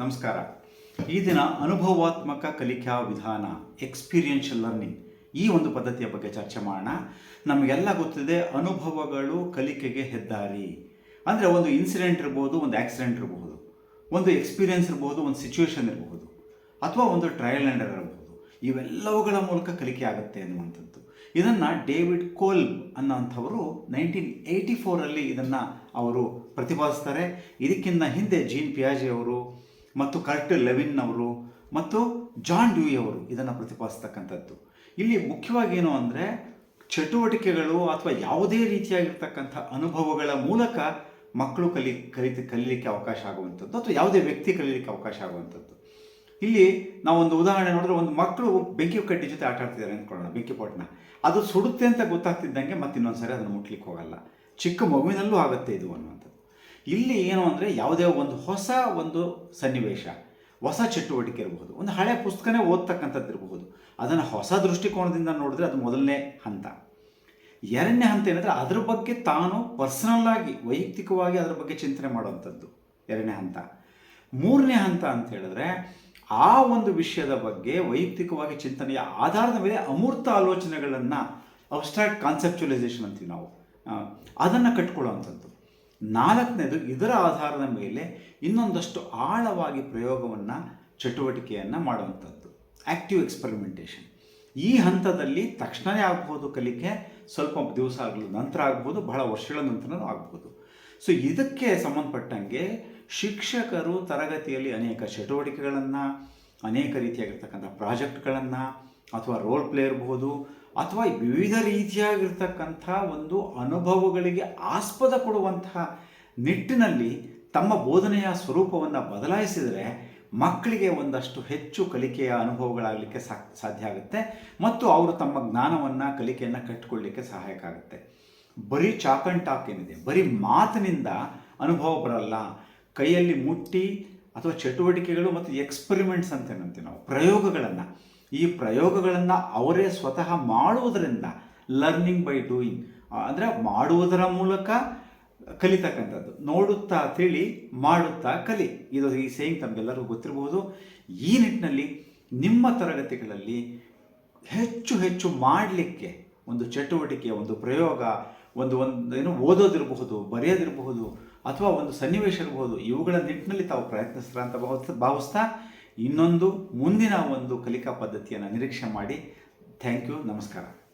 ನಮಸ್ಕಾರ. ಈ ದಿನ ಅನುಭವಾತ್ಮಕ ಕಲಿಕಾ ವಿಧಾನ ಎಕ್ಸ್ಪೀರಿಯನ್ಷಿಯಲ್ ಲರ್ನಿಂಗ್ ಈ ಒಂದು ಪದ್ಧತಿಯ ಬಗ್ಗೆ ಚರ್ಚೆ ಮಾಡೋಣ. ನಮಗೆಲ್ಲ ಗೊತ್ತಿದೆ ಅನುಭವಗಳು ಕಲಿಕೆಗೆ ಹೆದ್ದಾರಿ. ಅಂದರೆ ಒಂದು ಇನ್ಸಿಡೆಂಟ್ ಇರ್ಬೋದು, ಒಂದು ಆಕ್ಸಿಡೆಂಟ್ ಇರಬಹುದು ಒಂದು ಎಕ್ಸ್ಪೀರಿಯನ್ಸ್ ಇರಬಹುದು ಒಂದು ಸಿಚುವೇಶನ್ ಇರಬಹುದು ಅಥವಾ ಒಂದು ಟ್ರಯಲ್ ಆ್ಯಂಡ್ ಇರಬಹುದು ಇವೆಲ್ಲವುಗಳ ಮೂಲಕ ಕಲಿಕೆ ಆಗುತ್ತೆ ಅನ್ನುವಂಥದ್ದು. ಇದನ್ನು ಡೇವಿಡ್ ಕೋಲ್ಬ್ ಅನ್ನೋಂಥವರು ನೈನ್ಟೀನ್ ಏಯ್ಟಿ ಫೋರಲ್ಲಿ ಇದನ್ನು ಅವರು ಪ್ರತಿಪಾದಿಸ್ತಾರೆ. ಇದಕ್ಕಿಂತ ಹಿಂದೆ ಜೀನ್ ಪಿಯಾಜಿ ಅವರು ಮತ್ತು ಕರೆಕ್ಟ್ ಲೆವಿನ್ ಅವರು ಮತ್ತು ಜಾನ್ ಡ್ಯೂಯಿ ಅವರು ಇದನ್ನು ಪ್ರತಿಪಾದಿಸ್ತಕ್ಕಂಥದ್ದು. ಇಲ್ಲಿ ಮುಖ್ಯವಾಗಿ ಏನು ಅಂದರೆ ಚಟುವಟಿಕೆಗಳು ಅಥವಾ ಯಾವುದೇ ರೀತಿಯಾಗಿರ್ತಕ್ಕಂಥ ಅನುಭವಗಳ ಮೂಲಕ ಮಕ್ಕಳು ಕಲಿ, ಕಲಿತ, ಕಲೀಲಿಕ್ಕೆ ಅವಕಾಶ ಆಗುವಂಥದ್ದು ಅಥವಾ ಯಾವುದೇ ವ್ಯಕ್ತಿ ಕಲೀಲಿಕ್ಕೆ ಅವಕಾಶ ಆಗುವಂಥದ್ದು. ಇಲ್ಲಿ ನಾವೊಂದು ಉದಾಹರಣೆ ನೋಡಿದ್ರೆ ಒಂದು ಮಕ್ಕಳು ಬೆಂಕಿ ಕಡ್ಡಿ ಜೊತೆ ಆಟ ಆಡ್ತಿದ್ದಾರೆ ಅಂದ್ಕೊಳ್ಳೋಣ, ಬೆಂಕಿ ಪಾಟ್ನ ಅದು ಸುಡುತ್ತೆ ಅಂತ ಗೊತ್ತಾಗ್ತಿದ್ದಂಗೆ ಮತ್ತೆ ಇನ್ನೊಂದು ಸರಿ ಅದನ್ನು ಮುಟ್ಲಿಕ್ಕೆ ಹೋಗಲ್ಲ. ಚಿಕ್ಕ ಮಗುವಿನಲ್ಲೂ ಆಗುತ್ತೆ ಇದು ಅನ್ನುವಂಥದ್ದು. ಇಲ್ಲಿ ಏನು ಅಂದರೆ ಯಾವುದೇ ಒಂದು ಹೊಸ ಒಂದು ಸನ್ನಿವೇಶ, ಹೊಸ ಚಟುವಟಿಕೆ ಇರಬಹುದು, ಒಂದು ಹಳೆ ಪುಸ್ತಕನೇ ಓದ್ತಕ್ಕಂಥದ್ದು ಇರಬಹುದು. ಅದನ್ನು ಹೊಸ ದೃಷ್ಟಿಕೋನದಿಂದ ನೋಡಿದ್ರೆ ಅದು ಮೊದಲನೇ ಹಂತ. ಎರಡನೇ ಹಂತ ಏನಂದರೆ ಅದ್ರ ಬಗ್ಗೆ ತಾನು ಪರ್ಸನಲ್ ಆಗಿ, ವೈಯಕ್ತಿಕವಾಗಿ ಅದರ ಬಗ್ಗೆ ಚಿಂತನೆ ಮಾಡುವಂಥದ್ದು. ಎರಡನೇ ಹಂತ. ಮೂರನೇ ಹಂತ ಅಂತ ಹೇಳಿದ್ರೆ ಆ ಒಂದು ವಿಷಯದ ಬಗ್ಗೆ ವೈಯಕ್ತಿಕವಾಗಿ ಚಿಂತನೆಯ ಆಧಾರದ ಮೇಲೆ ಅಮೂರ್ತ ಆಲೋಚನೆಗಳನ್ನು ಅಬ್ಸ್ಟ್ರಾಕ್ಟ್ ಕಾನ್ಸೆಪ್ಚುಲೈಸೇಷನ್ ಅಂತೀವಿ ನಾವು. ಅದನ್ನು ಕಟ್ಕೊಳ್ಳುವಂಥದ್ದು. ನಾಲ್ಕನೇದು ಇದರ ಆಧಾರದ ಮೇಲೆ ಇನ್ನೊಂದಷ್ಟು ಆಳವಾಗಿ ಪ್ರಯೋಗವನ್ನು ಚಟುವಟಿಕೆಯನ್ನು ಮಾಡುವಂಥದ್ದು. ಆ್ಯಕ್ಟಿವ್ ಎಕ್ಸ್ಪರಿಮೆಂಟೇಷನ್ ಈ ಹಂತದಲ್ಲಿ ತಕ್ಷಣವೇ ಆಗ್ಬೋದು ಕಲಿಕೆ, ಸ್ವಲ್ಪ ದಿವಸ ಆಗಲು, ನಂತರ ಆಗ್ಬೋದು, ಬಹಳ ವರ್ಷಗಳ ನಂತರ ಆಗ್ಬೋದು. ಸೊ ಇದಕ್ಕೆ ಸಂಬಂಧಪಟ್ಟಂಗೆ ಶಿಕ್ಷಕರು ತರಗತಿಯಲ್ಲಿ ಅನೇಕ ಚಟುವಟಿಕೆಗಳನ್ನು, ಅನೇಕ ರೀತಿಯಾಗಿರ್ತಕ್ಕಂಥ ಪ್ರಾಜೆಕ್ಟ್ಗಳನ್ನು ಅಥವಾ ರೋಲ್ ಪ್ಲೇ ಇರಬಹುದು, ಅಥವಾ ವಿವಿಧ ರೀತಿಯಾಗಿರ್ತಕ್ಕಂಥ ಒಂದು ಅನುಭವಗಳಿಗೆ ಆಸ್ಪದ ಕೊಡುವಂತಹ ನಿಟ್ಟಿನಲ್ಲಿ ತಮ್ಮ ಬೋಧನೆಯ ಸ್ವರೂಪವನ್ನು ಬದಲಾಯಿಸಿದರೆ ಮಕ್ಕಳಿಗೆ ಒಂದಷ್ಟು ಹೆಚ್ಚು ಕಲಿಕೆಯ ಅನುಭವಗಳಾಗಲಿಕ್ಕೆ ಸಾಧ್ಯ ಆಗುತ್ತೆ ಮತ್ತು ಅವರು ತಮ್ಮ ಜ್ಞಾನವನ್ನು, ಕಲಿಕೆಯನ್ನು ಕಟ್ಟಿಕೊಳ್ಳಿಕ್ಕೆ ಸಹಾಯಕ ಆಗುತ್ತೆ. ಬರೀ ಚಾಕ್ ಆ್ಯಂಡ್ ಟಾಕ್ ಏನಿದೆ, ಬರೀ ಮಾತಿನಿಂದ ಅನುಭವ ಬರಲ್ಲ. ಕೈಯಲ್ಲಿ ಮುಟ್ಟಿ ಅಥವಾ ಚಟುವಟಿಕೆಗಳು ಮತ್ತು ಎಕ್ಸ್ಪರಿಮೆಂಟ್ಸ್ ಅಂತ ಏನಂತೀವಿ ನಾವು, ಪ್ರಯೋಗಗಳನ್ನು. ಈ ಪ್ರಯೋಗಗಳನ್ನು ಅವರೇ ಸ್ವತಃ ಮಾಡುವುದರಿಂದ ಲರ್ನಿಂಗ್ ಬೈ ಡೂಯಿಂಗ್ ಅಂದರೆ ಮಾಡುವುದರ ಮೂಲಕ ಕಲಿತಕ್ಕಂಥದ್ದು. ನೋಡುತ್ತಾ ತಿಳಿ, ಮಾಡುತ್ತಾ ಕಲಿ. ಇದು ಈ ಸೇಯಿಂಗ್ ತಮಗೆಲ್ಲರಿಗೂ ಗೊತ್ತಿರಬಹುದು. ಈ ನಿಟ್ಟಿನಲ್ಲಿ ನಿಮ್ಮ ತರಗತಿಗಳಲ್ಲಿ ಹೆಚ್ಚು ಹೆಚ್ಚು ಮಾಡಲಿಕ್ಕೆ ಒಂದು ಚಟುವಟಿಕೆ ಒಂದು ಪ್ರಯೋಗ, ಒಂದು ಒಂದು, ಏನು ಓದೋದಿರಬಹುದು, ಬರೆಯೋದಿರಬಹುದು, ಅಥವಾ ಒಂದು ಸನ್ನಿವೇಶ ಇರಬಹುದು, ಇವುಗಳ ನಿಟ್ಟಿನಲ್ಲಿ ತಾವು ಪ್ರಯತ್ನಿಸ್ತಾರ ಅಂತ ಭಾವಿಸ್ತಾ ಭಾವಿಸ್ತಾ ಇನ್ನೊಂದು ಮುಂದಿನ ಒಂದು ಕಲಿಕಾ ಪದ್ಧತಿಯನ್ನು ನಿರೀಕ್ಷೆ ಮಾಡಿ. ಥ್ಯಾಂಕ್ ಯು ನಮಸ್ಕಾರ.